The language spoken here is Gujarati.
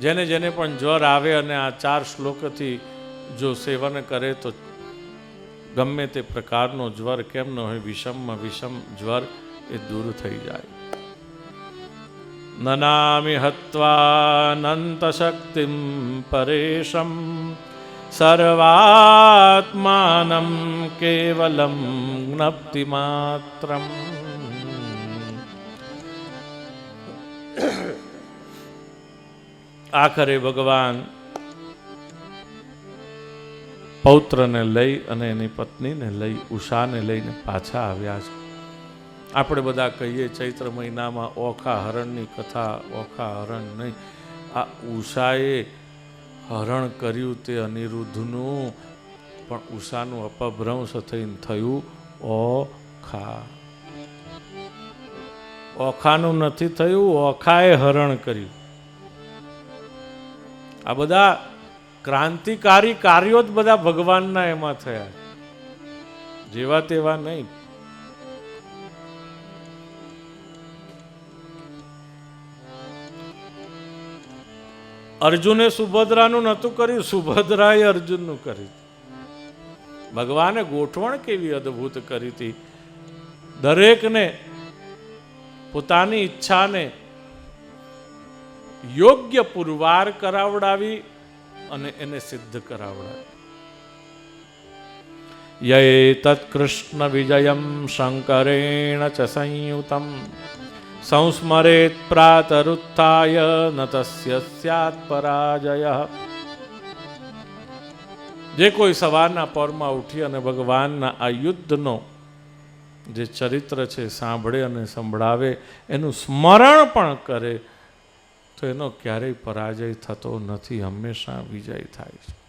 જેને જેને પણ જ્વર આવે અને આ ચાર શ્લોકથી જો સેવન કરે તો ગમે તે પ્રકારનો જ્વર કેમ ન હોય, વિષમમાં વિષમ જ્વર એ દૂર થઈ જાય. નનામિ હત્વાનંત શક્તિ પરેશમ સર્વાત્માનમ કેવલમ જ્ઞપ્તિ માત્રમ આખરે ભગવાન પૌત્રને લઈ અને એની પત્નીને લઈ, ઉષાને લઈને પાછા આવ્યા છે. આપણે બધા કહીએ, ચૈત્ર મહિનામાં ઓખા હરણની કથા, ઓખા હરણ નહીં. આ ઉષાએ હરણ કર્યું તે અનિરુદ્ધનું, પણ ઉષાનું અપભ્રંશ થઈને થયું ઓખા. ઓખાનું નથી થયું, ઓખાએ હરણ કર્યું. આ બધા ક્રાંતિકારી કાર્યો જ બધા ભગવાનના એમાં થયા. જેવા તેવા નહીં. અર્જુને સુભદ્રાનું નહોતું કર્યું, સુભદ્રાએ અર્જુનનું કર્યું. ભગવાને ગોઠવણ કેવી અદ્ભુત કરી હતી? દરેકને પોતાની ઈચ્છાને યોગ્ય પુરવાર કરાવડાવી અને એને સિદ્ધ કરાવડાવી. યે તત્કૃષ્ણ વિજયમ શંકરેણ ચ સંયુતમ. સંસ્મરેત પ્રાતરુત્થાય ન તસ્ય સ્યાત પરાજય. જે કોઈ સવારના પરમાં ઉઠી અને ભગવાનના આ યુદ્ધનો જે ચરિત્ર છે, સાંભળે અને સંભળાવે, એનું સ્મરણ પણ કરે તો એનો ક્યારેય પરાજય થતો નથી હંમેશા વિજય થાય છે.